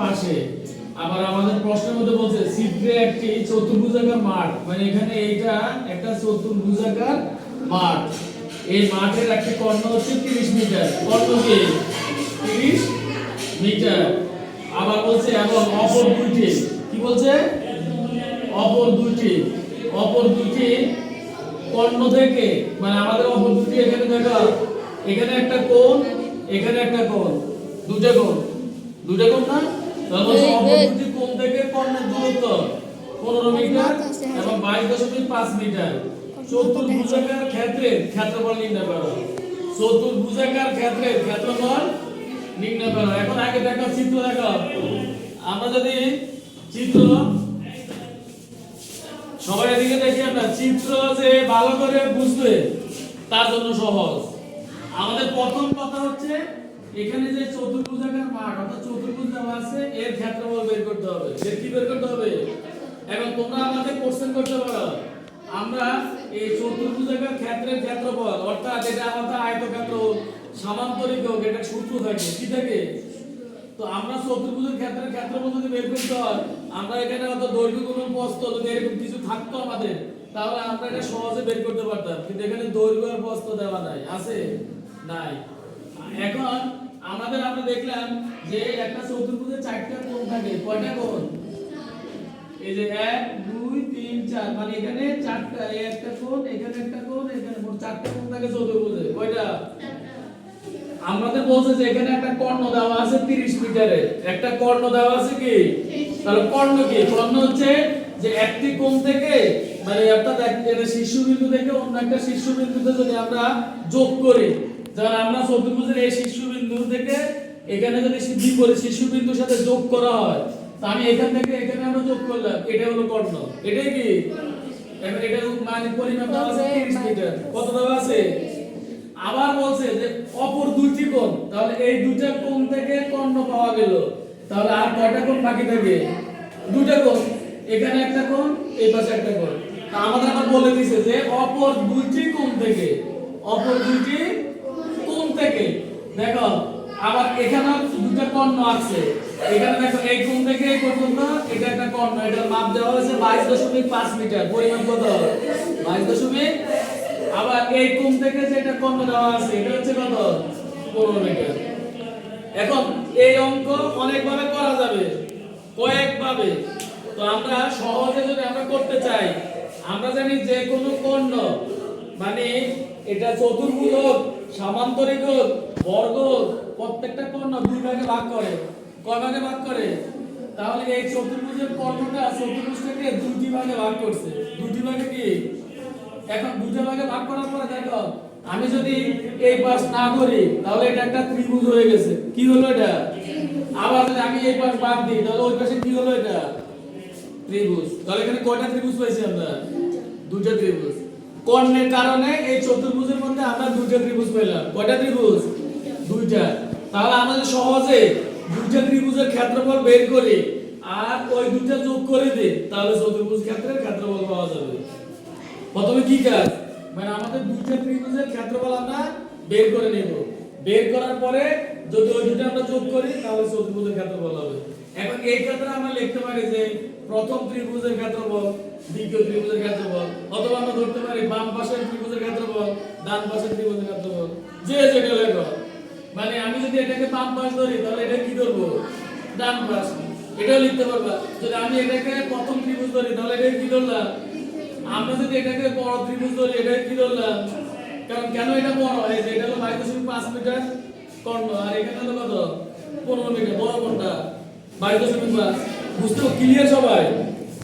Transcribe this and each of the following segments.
পাশে। আবার আমাদের প্রশ্নের মধ্যে বলছে চিত্রে একটি চতুর্ভুজাকার মাঠ। মানে এখানে এইটা একটা চতুর্ভুজাকার মাঠ। এই মাঠের একটি কর্ণ হচ্ছে তিরিশ মিটার। কর্ণ কি? তিরিশ মিটার। আবার বলছে এবং অপর দুইটি। কি বলছে? অপর দুইটি। অপর দুইটি কর্ণ থেকে মানে আমাদের অপর দুটি এখানে দেখো। এখানে একটা কোণ এখানে একটা কোণ। দুটো কোণ। দুটো কোণ না? তাহলে অপর দুটি কোণ থেকে কর্ণের দূরত্ব পনেরো মিটার এবং বাইশ দশমিক পাঁচ মিটার। চতুর্ভুজাকার ক্ষেত্রের ক্ষেত্রফল নির্ণয় করো। চতুর্ভুজাকার ক্ষেত্রের ক্ষেত্রফল নির্ণয় এখন আগে দেখো, চিত্র দেখো। আমরা যদি চিত্র সবাই এদিকে দেখি আমরা, চিত্র যে ভালো করে বুঝবে, তার জন্য সহজ। আমাদের প্রথম কথা হচ্ছে, এখানে যে চতুর্ভুজাকার মাঠ, অর্থাৎ চতুর্ভুজ দেওয়া আছে, এর ক্ষেত্রফল বের করতে হবে। এর কি বের করতে হবে? এবং তোমরা আমাদের কোশ্চেন করতে পারো। আমরা এই চতুর্ভুজাকার ক্ষেত্রের ক্ষেত্রফল, অর্থাৎ এটা আমাদের আয়তক্ষেত্র সামান্তরিক হোক, এটা সূত্র থাকে, কি থাকে? তো আমরা চতুর্ভুজের ক্ষেত্রে ক্ষেত্রফল যদি বের করতে হয়, আমরা এখানে হয়তো দৈর্ঘ্য গুণন প্রস্থ যদি এরকম কিছু থাকতো আমাদের, তাহলে আমরা এটা সহজে বের করতে পারতাম। কিন্তু এখানে দৈর্ঘ্য আর প্রস্থ দেওয়া নাই, আছে? নাই। এখন আমাদের আমরা দেখলাম যে একটা চতুর্ভুজে চারটা কোণ থাকে, কয়টা কোণ? এই যে এক, দুই, তিন, চার মানে এখানে চারটা, এই একটা কোণ, এখানে একটা কোণ, এখানে চারটা কোণ থাকে চতুর্ভুজে কয়টা? আমাদের বলছে যে এখানে একটা কর্ণ দেওয়া আছে 30 মিটারে। একটা কর্ণ দেওয়া আছে কি? তাহলে কর্ণ কি? কর্ণ হচ্ছে যে একটি কোণ থেকে মানে অর্থাৎ এক- এটা শীর্ষবিন্দু থেকে অন্য একটা শীর্ষবিন্দুতে যদি আমরা যোগ করি যেমন আমরা চতুর্ভুজের এই শীর্ষবিন্দু থেকে এখানে যদি বিপরীত শীর্ষবিন্দুর সাথে যোগ করা হয়, তা আমি এখান থেকে এখানে আমরা যোগ করলাম। এটা হলো কর্ণ। এটাই কি? এটা মানে পরিমাপ দেওয়া আছে 30 মিটার। কত দেওয়া আছে? আবার বলছে যে, অপর দুইটি কোণ। তাহলে এই দুইটা কোণ থেকে কর্ণ পাওয়া গেল। তাহলে আর কয়টা কোণ বাকি থাকে? দুইটা কোণ। এখানে একটা কোণ, এই পাশে একটা কোণ। তা আমাদের আবার বলে দিয়েছে যে, অপর দুইটি কোণ থেকে। অপর দুইটি কোণ থেকে। দেখো, আবার এখানে দুইটা কর্ণ আছে। এখানে দেখো, এই কোণ থেকে এই পর্যন্ত এটা একটা কর্ণ। এটার মাপ দেওয়া হয়েছে বাইশ দশমিক পাঁচ মিটার। পরিমাণ কত বাইশ দশমিক আবার এই কোণ থেকে যেটা কর্ণ দেওয়া আছে, এটা হচ্ছে কত? পনেরো মিটার। এখন এই অঙ্ক অনেকভাবে করা যাবে, কয়েকভাবে। তো আমরা সহজে যদি আমরা করতে চাই, আমরা জানি যে কোনো কর্ণ মানে এটা চতুর্ভুজ হোক, সামান্তরিক হোক, বর্গ প্রত্যেকটা কর্ণ দুই ভাগে ভাগ করে। কয় ভাগে ভাগ করে? তাহলে এই চতুর্ভুজের কর্ণটা চতুর্ভুজটাকে দুটি ভাগে ভাগ করছে। দুটি ভাগে কি? এখন দুটো ভাগে ভাগ করার পরে দেখো, আমি যদি এই পাশ না করি, তাহলে এটা একটা ত্রিভুজ হয়ে গেছে। কি হলো এটা? আবার যদি আমি এই পাশ বাদ দিই, তাহলে ওই পাশে কি হলো এটা? ত্রিভুজ। তাহলে এখানে কয়টা ত্রিভুজ পাইছি আমরা? দুটো ত্রিভুজ। কর্ণের কারণে এই চতুর্ভুজের মধ্যে আমরা দুটো ত্রিভুজ পেলাম কয়টা ত্রিভুজ? দুইটা। তাহলে আমাদের সহজে দুইটা ত্রিভুজের ক্ষেত্রফল বের করি, আর ওই দুইটা যোগ করে দিই, তাহলে চতুর্ভুজ ক্ষেত্রের ক্ষেত্রফল পাওয়া যাবে। প্রথমে কি কাজ? মানে আমাদের দুইটা ত্রিভুজের ক্ষেত্রফল আমরা বের করে নেব। বের করার পরে যদি ওই দুটো আমরা যোগ করি, তাহলে চতুর্ভুজের ক্ষেত্রফল হবে। এখন এই ক্ষেত্রে আমরা লিখতে পারি যে প্রথম ত্রিভুজের ক্ষেত্রফল, দ্বিতীয় ত্রিভুজের ক্ষেত্রফল, অথবা আমরা ধরতে পারি বাম পাশের ত্রিভুজের ক্ষেত্রফল, ডান পাশের ত্রিভুজের ক্ষেত্রফল। যে যেটা লেখো মানে আমি যদি এটাকে বাম পাশ ধরি, তাহলে এটা কি ধরবো? ডান পাশ। এটাও লিখতে পারবা। যদি আমি এটাকে প্রথম ত্রিভুজ ধরি, তাহলে এটা কি ধরলাম? আমরা যদি এটাকে বড় ত্রিভুজ ধরি এটা কি ধরলাম কারণ কেন এটা বড়? এই যে এটা হলো বাইশ দশমিক পাঁচ মিটার কর্ণ, আর এখানে হলো কত? পনেরো মিটার, বড় কোনটা? বাইশ দশমিক পাঁচ। বুঝতে ক্লিয়ার সবাই?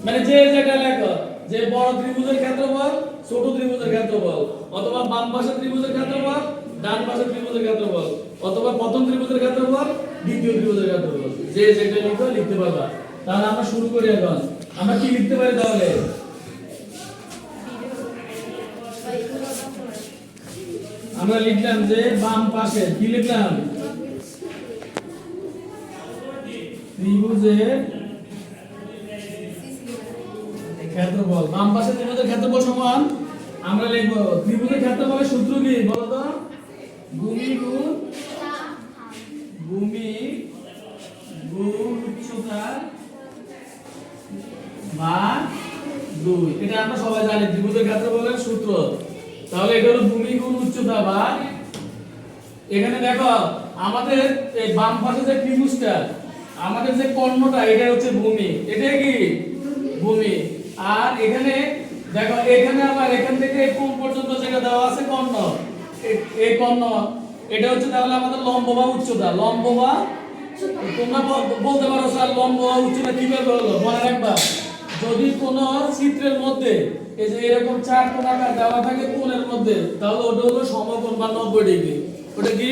মানে যে যেটা লেখো, যে বড় ত্রিভুজের ক্ষেত্রফল, ছোট ত্রিভুজের ক্ষেত্রফল, অথবা বাম পাশের ত্রিভুজের ক্ষেত্রফল, ডান পাশের ত্রিভুজের ক্ষেত্রফল, অথবা প্রথম ত্রিভুজের ক্ষেত্রফল, দ্বিতীয় ত্রিভুজের ক্ষেত্রফল। যে যেটা লিখো, লিখতে পারবা। তাহলে আমরা শুরু করি এখন। আমরা কি লিখতে পারি তাহলে? আমরা লিখলাম যে বাম পাশে, কি লিখলাম? ত্রিভুজের ক্ষেত্রফল। বাম পাশে ত্রিভুজের ক্ষেত্রফল সমান, আমরা লিখব, ত্রিভুজের ক্ষেত্রফলের সূত্র কি? বলো তো ভূমি গুণ ভূমি গুণ উচ্চতা ভাগ দুই। এটা আমরা সবাই জানি, ত্রিভুজের ক্ষেত্রফলের সূত্র। তাহলে এটা হলো ভূমি গুণ উচ্চতা ভাগ এখানে দেখো, আমাদের এই বাম পাশে যে ত্রিভুজটা, আমাদের যে কর্ণটা এটা হচ্ছে ভূমি। এটা কি? ভূমি। আর এখানে, দেখো, এখানে আবার এখান থেকে কোণ পর্যন্ত যেটা দেওয়া আছে কর্ণ এই কর্ণ, এটা হচ্ছে তাহলে আমাদের লম্ব বা উচ্চতা। লম্ব বা তোমরা বল- বলতে পারো, স্যার লম্ব বা উচ্চতা কীভাবে হলো? মনে রাখবা যদি কোন চিত্রের মধ্যে, এই যে এরকম চার কোণ আকার দেওয়া থাকে কোণের মধ্যে, তাহলে ওটা হলো সমকোণ বা নব্বই ডিগ্রি। ওটা কি?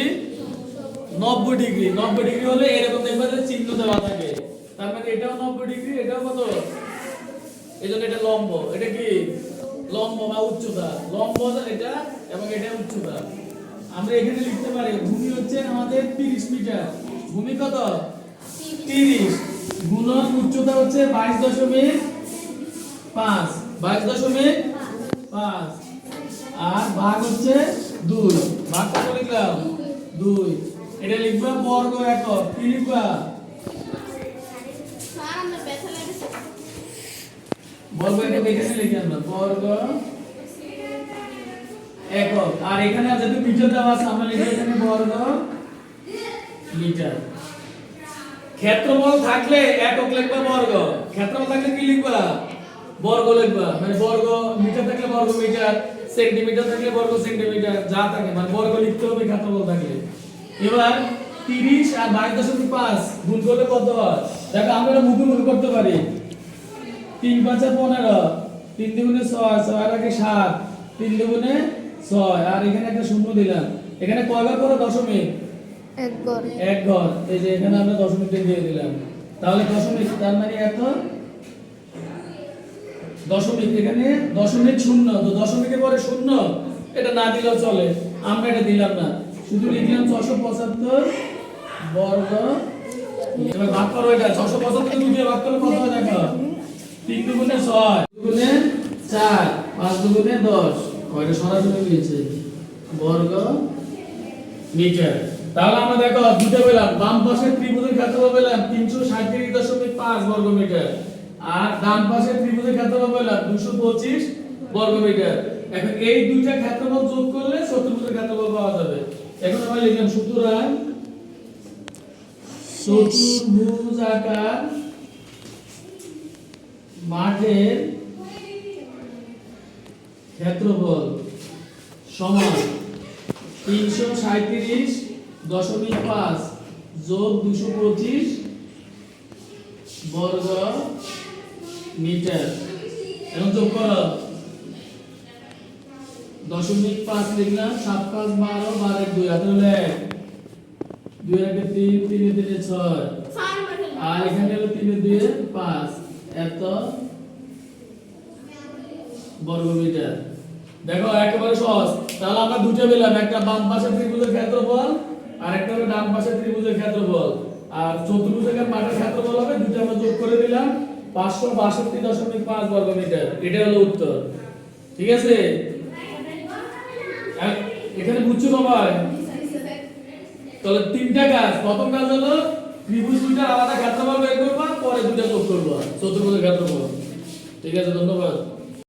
নব্বই ডিগ্রি। নব্বই ডিগ্রি হলে এরকম দেখবে চিহ্ন দেওয়া থাকে। তার মানে এটাও নব্বই ডিগ্রি, এটাও কত? এই জন্য এটা লম্ব। এটা কি? লম্ব বা উচ্চতা। লম্ব এটা এবং এটা উচ্চতা। আমরা এখানে লিখতে পারি, ভূমি হচ্ছে আমাদের 30 মিটার। ভূমি কত? 30 গুণন উচ্চতা হচ্ছে 22 দশমিক 5 22 দশমিক পাঁচ। আর ভাগ হচ্ছে দুই। ভাগ কত লিখলাম দুই। এটা লিখবা বর্গ একক। কি লিখবা? বর্গ একক এখানে লিখে আমরা বর্গ একক। আর এখানে যেহেতু মিটার দেওয়া আছে, আমরা লিখে এখানে বর্গ মিটার। ক্ষেত্রফল থাকলে একক লিখবা বর্গ। ক্ষেত্রফল থাকলে কি লিখবা? বর্গ লিখবা। মানে বর্গ মিটার থাকলে বর্গ মিটার সেন্টিমিটার থাকলে বর্গ সেন্টিমিটার যা থাকে। মানে বর্গ লিখতে হবে ক্ষেত্রফল থাকলে। এবার 30 আর 22.5 গুণ করলে কত হয়? দেখো আমরা এটা মুখে মুখে করতে পারি। তিন পাঁচে পনেরো তিন দুগুণে ছয় ছয় আর আগে সাত তিন দুগুণে ছয়। আর এখানে একটা শূন্য দিলাম। এখানে কয়বার করে দশমিক? এক ঘর এই যে এখানে আমরা দশমিকটা দিয়ে দিলাম। তাহলে দশমিক তার মানে এত? দশমিক, এখানে দশমিক শূন্য, তো দশমিকের পরে শূন্য, এটা না দিলেও চলে, আমরা এটা দিলাম না। শুধু লিখলাম ছশো পঁচাত্তর বর্গ ভাগ করো এটা, ছশো পঁচাত্তর দুটো ভাগ করলে কত দেখো? তিন দুগুণে ছয় দুগুণে চার, পাঁচ দুগুণে দশ। কয়টা সরাসরি দিয়েছে। বর্গ মিটার। তাহলে আমরা দেখো, দুটো পেলাম, বাম পাশের ত্রিভুজের ক্ষেত্রফল পেলাম তিনশো সাঁত্রিশ দশমিক পাঁচ বর্গ মিটার। আর ডান পাশের ত্রিভুজের ক্ষেত্রফল পেলাম দুশো পঁচিশ বর্গ মিটার। এখন এই দুইটা ক্ষেত্রফল যোগ করলে চতুর্ভুজের ক্ষেত্রফল পাওয়া যাবে। এখন আমরা লিখলাম সুতরাং চতুর্ভুজ আকার মাঠের ক্ষেত্রফল সমান তিনশো সাঁত্রিশ দশমিক পাঁচ যোগ দুশো পঁচিশ বর্গ মিটার। এখন যোগ করো। দশমিক পাঁচ লিখলাম সাত পাঁচ বারো বারো দুই। হাতে হলো দুই একে তিন, তিনে তিনে ছয়। আর এখানে হলো তিনে দুয়ে পাঁচ। এত বর্গমিটার দেখো, একেবারে সহজ। তাহলে আমরা দুটো পেলাম। একটা বাম পাশের ত্রিভুজের ক্ষেত্রফল, আর একটা হলো ডান পাশের ত্রিভুজের ক্ষেত্রফল। আর চতুর্ভুজের মাঠের ক্ষেত্রফল হবে, দুটো আমরা যোগ করে দিলাম। পাঁচশো বাষট্টি দশমিক পাঁচ বর্গমিটার। এটা হলো উত্তর। ঠিক আছে? এ- এখানে বুঝছ সবাই তাহলে তিনটা কাজ। প্রথম কাজ হলো ত্রিভুজ দুইটা আলাদা ক্ষেত্রফল বের করবা, পরে দুইটা যোগ করবা। চতুর্ভুজের ক্ষেত্রফল। ঠিক আছে, ধন্যবাদ।